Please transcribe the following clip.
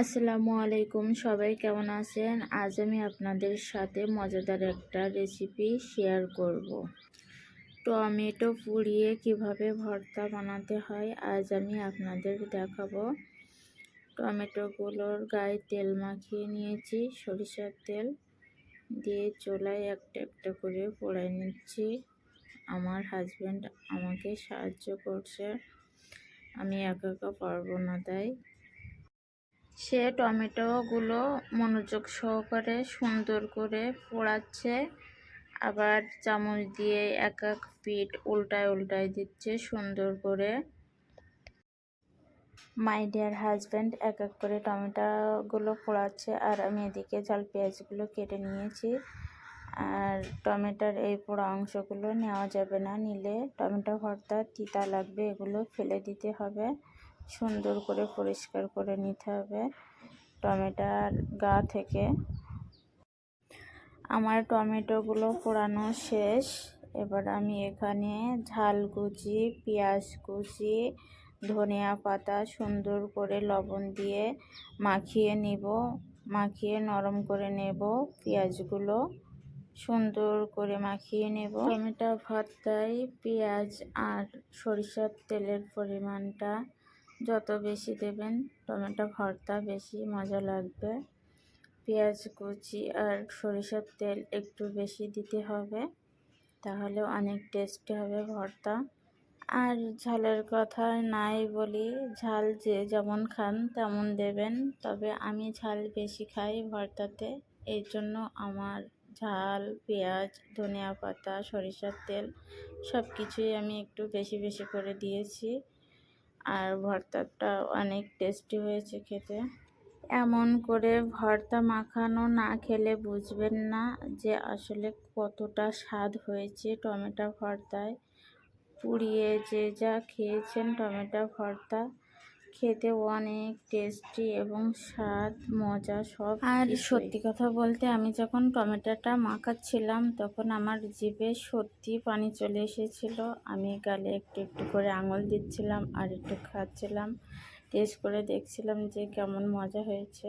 আসসালামু আলাইকুম, সবাই কেমন আছেন? আজ আমি আপনাদের সাথে মজাদার একটা রেসিপি শেয়ার করব। টমেটো পুড়িয়ে কীভাবে ভর্তা বানাতে হয়, আজ আমি আপনাদের দেখাবো। টমেটোগুলোর গায়ে তেল মাখিয়ে নিয়েছি, সরিষার তেল দিয়ে চোলায় একটা একটা করে পোড়াই নিচ্ছি। আমার হাজব্যান্ড আমাকে সাহায্য করছে, আমি একা একা পারব না তাই। সে টমেটোগুলো মনোযোগ সহকারে সুন্দর করে পোড়াচ্ছে আবার চামচ দিয়ে এক এক পিঠ উল্টায় উল্টায় দিচ্ছে সুন্দর করে। মাই ডিয়ার হাজব্যান্ড এক এক করে টমেটোগুলো পোড়াচ্ছে আর আমি এদিকে ঝাল পেঁয়াজগুলো কেটে নিয়েছি। আর টমেটোর এই পোড়া অংশগুলো নেওয়া যাবে না, নিলে টমেটো ভর্তা তিতা লাগবে, এগুলো ফেলে দিতে হবে। সুন্দর করে পরিষ্কার করে নিতে হবে টমেটোর গা থেকে। আমার টমেটোগুলো পোড়ানো শেষ। এবার আমি এখানে ঝাল কুচি, পেঁয়াজ কুচি, ধনিয়া পাতা সুন্দর করে লবণ দিয়ে মাখিয়ে নিব। মাখিয়ে নরম করে নেব পেঁয়াজগুলো। সুন্দর করে মাখিয়ে নেব। টমেটো ভর্তায় পেঁয়াজ আর সরিষার তেলের পরিমাণটা যত বেশি দেবেন, টমেটো ভর্তা বেশি মজা লাগবে। পেঁয়াজ কুচি আর সরিষার তেল একটু বেশি দিতে হবে, তাহলে অনেক টেস্টি হবে ভর্তা। আর ঝালের কথা নাই বলি, ঝাল যে যেমন খান তেমন দেবেন, তবে আমি ঝাল বেশি খাই ভর্তাতে। এই জন্য আমার ঝাল, পেঁয়াজ, ধনিয়া পাতা, সরিষার তেল সব কিছুই আমি একটু বেশি বেশি করে দিয়েছি। আর ভর্তাটা অনেক টেস্টি হয়েছে খেতে। এমন করে ভর্তা মাখানো না খেলে বুঝবেন না যে আসলে কতটা স্বাদ হয়েছে টমেটো ভর্তায়। পুড়িয়ে যে যা খেয়েছেন টমেটো ভর্তা খেতে অনেক টেস্টি এবং স্বাদ মজা সব আর সত্যি কথা বলতে আমি যখন টমেটোটা মাখাচ্ছিলাম তখন আমার জিভে সত্যি পানি চলে এসেছিল। আমি গালে একটু একটু করে আঙুল দিচ্ছিলাম আর একটু খাচ্ছিলাম। টেস্ট করে দেখছিলাম যে কেমন মজা হয়েছে।